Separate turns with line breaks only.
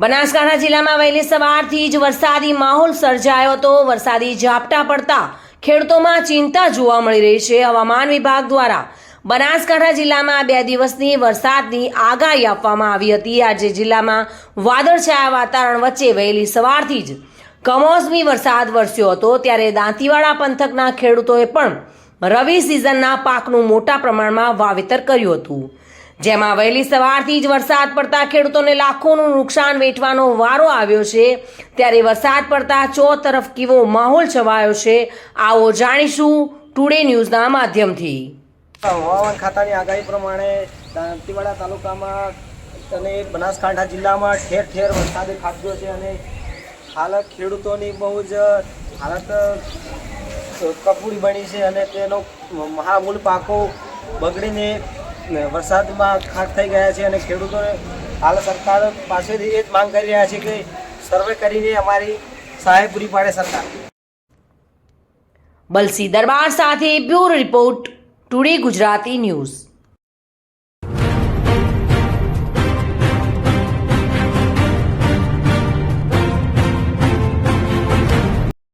બનાસકાંઠા જિલ્લામાં વહેલી સવારથી જ વરસાદી માહોલ સર્જાયો હતો. વરસાદી ઝાપટા પડતા ખેડૂતોમાં ચિંતા જોવા મળી રહી છે. હવામાન વિભાગ દ્વારા બનાસકાંઠા જિલ્લામાં બે દિવસની વરસાદની આગાહી આપવામાં આવી હતી. આજે જિલ્લામાં વાદળછાયા વાતાવરણ વચ્ચે વહેલી સવારથી જ કમોસમી વરસાદ વરસ્યો હતો. ત્યારે દાંતીવાડા પંથકના ખેડૂતોએ પણ રવિ સિઝનના પાકનું મોટા પ્રમાણમાં વાવેતર કર્યું હતું. જેમાં વહેલી સવારથી જ વરસાદ પડતા ખેડૂતોને લાખોનું નુકસાન વેઠવાનો વારો આવ્યો છે. ત્યારે વરસાદ પડતા ચો તરફ કેવો માહોલ છવાયો છે. આવો જાણીશું ટુડે ન્યૂઝના માધ્યમથી.
હવામાન ખાતાની આગાહી પ્રમાણે દાંતીવાડા તાલુકામાં અને બનાસકાંઠા જિલ્લામાં ઠેર ઠેર વરસાદે ખાબક્યો છે અને હાલ ખેડૂતોની બહુ જ હાલત કપૂરી બની છે અને તેનો મહામૂલ પાકો બગડીને વરસાદમાં ખાક થઈ ગયા છે અને ખેડૂતોને હાલ સરકાર પાસેથી એ જ માંગ કરી રહ્યા છે કે સર્વે કરીને અમારી સહાય પૂરી પાડે સરકાર.
બલસી દરબાર સાથે bureau report, today Gujarati news.